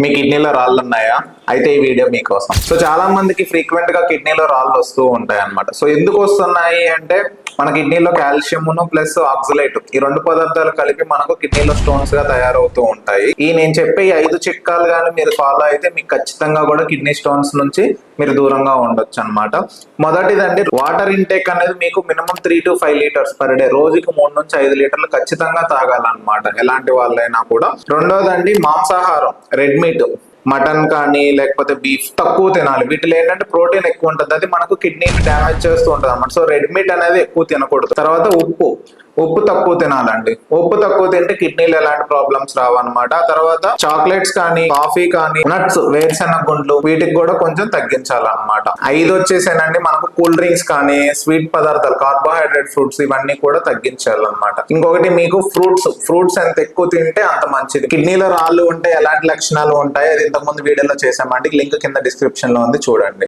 మీ కిడ్నీలో రాళ్ళు ఉన్నాయా? అయితే ఈ వీడియో మీకోసం. సో చాలా మందికి ఫ్రీక్వెంట్గా కిడ్నీలో రాళ్ళు వస్తూ ఉంటాయి అన్నమాట సో ఎందుకు వస్తున్నాయి అంటే మన కిడ్నీలో కాల్షియంను ప్లస్ ఆక్సిలైట్ ఈ రెండు పదార్థాలు కలిపి మనకు కిడ్నీలో స్టోన్స్గా తయారవుతూ ఉంటాయి. ఈ నేను చెప్పే ఐదు చిట్కాలు కానీ మీరు ఫాలో అయితే మీకు ఖచ్చితంగా కూడా కిడ్నీ స్టోన్స్ నుంచి మీరు దూరంగా ఉండొచ్చు అనమాట మొదటిదండి వాటర్ ఇంటేక్ అనేది మీకు minimum three to five litres per day రోజుకి మూడు నుంచి ఐదు లీటర్లు ఖచ్చితంగా తాగాలన్నమాట ఎలాంటి వాళ్ళైనా కూడా. రెండోదండి మాంసాహారం రెడ్ మీట్ మటన్ కానీ లేకపోతే బీఫ్ తక్కువ తినాలి. వీటిలో ఏంటంటే ప్రోటీన్ ఎక్కువ ఉంటుంది. అది మనకు కిడ్నీని డ్యామేజ్ చేస్తూ ఉంటుంది అనమాట సో రెడ్ మీట్ అనేది ఎక్కువ తినకూడదు. తర్వాత ఉప్పు. ఉప్పు తక్కువ తినాలండి. ఉప్పు తక్కువ తింటే కిడ్నీలో ఎలాంటి ప్రాబ్లమ్స్ రావన్నమాట. ఆ తర్వాత చాక్లెట్స్ కానీ కాఫీ కానీ నట్స్ వేరుశెనగ గుండ్లు వీటికి కూడా కొంచెం తగ్గించాలన్నమాట. ఐదు వచ్చేసేనండి మనకు కూల్ డ్రింక్స్ కానీ స్వీట్ పదార్థాలు కార్బోహైడ్రేట్ ఫ్రూట్స్ ఇవన్నీ కూడా తగ్గించాలన్నమాట. ఇంకొకటి మీకు ఫ్రూట్స్ ఫ్రూట్స్ ఎంత ఎక్కువ తింటే అంత మంచిది. కిడ్నీలో రాళ్ళు ఉంటే ఎలాంటి లక్షణాలు ఉంటాయి? అది ఇంతకుముందు వీడియోలో చేసామండి లింక్ కింద డిస్క్రిప్షన్లో ఉంది చూడండి.